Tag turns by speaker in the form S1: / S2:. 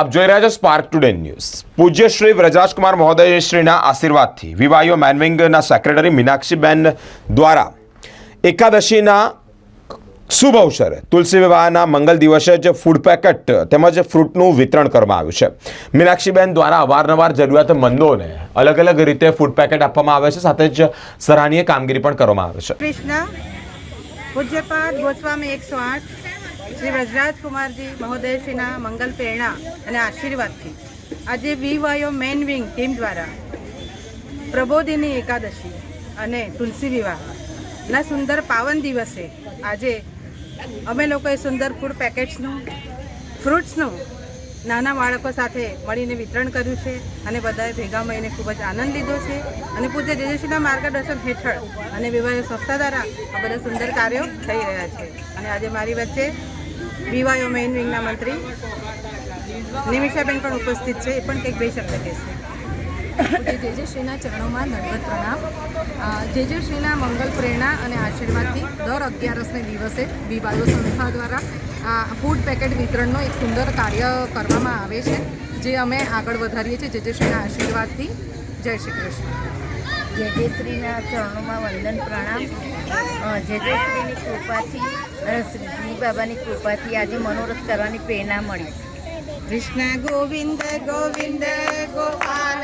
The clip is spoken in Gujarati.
S1: આપ જોઈ રહ્યા છો સ્પાર્ક ટુડે ન્યૂઝ પૂજ્ય શ્રી વ્રજાજકુમાર મહોદય શ્રીના આશીર્વાદથી વિવાહીઓ મેનવિંગના સેક્રેટરી મીનાક્ષીબેન દ્વારા એકાદશીના શુભ અવસરે તુલસી વિવાહના મંગલ દિવસે જ ફૂડ પેકેટ તેમજ ફ્રૂટનું વિતરણ કરવામાં આવ્યું છે. મીનાક્ષીબેન દ્વારા અવારનવાર જરૂરિયાતમંદોને અલગ અલગ રીતે ફૂડ પેકેટ આપવામાં આવે છે, સાથે જ સરાહનીય કામગીરી પણ કરવામાં આવે છે.
S2: કૃષ્ણ, પૂજ્યપાદ ગોસ્વામી એકસો આઠ શ્રી વ્રજરાજકુમારજી મહોદયશ્રીના મંગલ પ્રેરણા અને આશીર્વાદથી આજે વીવાયો મેન વિંગ ટીમ દ્વારા પ્રબોધિની એકાદશી અને તુલસી વિવાહના સુંદર પાવન દિવસે આજે અમે લોકોએ સુંદર ફૂડ પેકેટ્સનું, ફ્રૂટ્સનું નાના બાળકો સાથે મળીને વિતરણ કર્યું છે અને બધાએ ભેગા મળીને ખૂબ જ આનંદ લીધો છે. અને પૂજ્ય જેજેશ્રીના માર્ગદર્શન હેઠળ અને વિવાહ સંસ્થા દ્વારા આ બધા સુંદર કાર્યો થઈ રહ્યા છે. અને આજે મારી વચ્ચે વિવાયો મેઇન વિંગના મંત્રી. નિમિષાબેન પણ ઉપસ્થિત છે એ પણ કંઈક બે શબ્દ કહેશે
S3: પૂજ્ય જેજેશ્રીના ચરણોમાં નડવત પ્રણામ. જેજેશ્રીના મંગલ પ્રેરણા અને આશીર્વાદથી દર અગિયારસને દિવસે વિવાદો સંસ્થા દ્વારા આ ફૂડ પેકેટ વિતરણનો એક સુંદર કાર્ય કરવામાં આવે છે જે અમે આગળ વધારીએ છીએ. જેજેશ્રીના આશીર્વાદથી. જય શ્રી કૃષ્ણ.
S4: જેજેશ્રીના ચરણોમાં વંદન પ્રણામ. જેજેશ્રીની કૃપાથી અને શ્રીજી બાબાની કૃપાથી આજે મનોરથ કરવાની પ્રેરણા મળી.
S2: કૃષ્ણ ગોવિંદ ગોવિંદ ગોપાલ